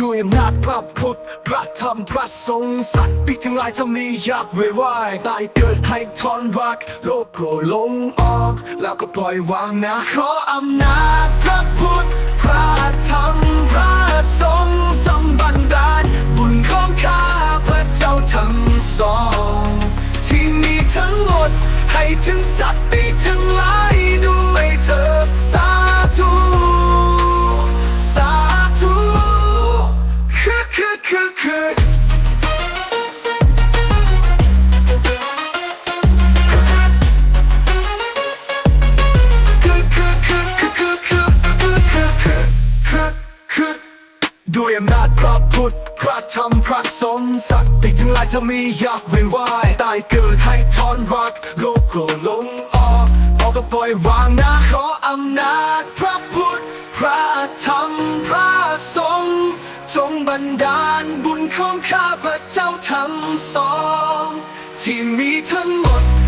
ด้วยอำนาจพระพุทธพระธรรมพระสงฆ์สัตว์ปีกทั้งหลายจะมีอยากเวไหวตายเกิดให้ทอนรัก โลกโกรลงออก แล้วก็ปล่อยวางนะขออำนาจพระพุทธพระธรรมพระสงฆ์สมบันดาลบุญของข้าพระเจ้าทั้งสอง ที่มีทั้งหมดให้ถึงสัตว์ ด้วยอำนาจพระพุทธพระธรรมพระสงฆ์สัตว์ปีทั้งหลายจะมีอยากเวียนว่ายตายเกิดให้ทอนรัก โลกโกรธลงออกออกก็ปล่อยวางนะขออำนาจพระพุทธพระธรรม บันดาลบุญของข้าพระเจ้าทั้งสอง ที่มีทั้งหมด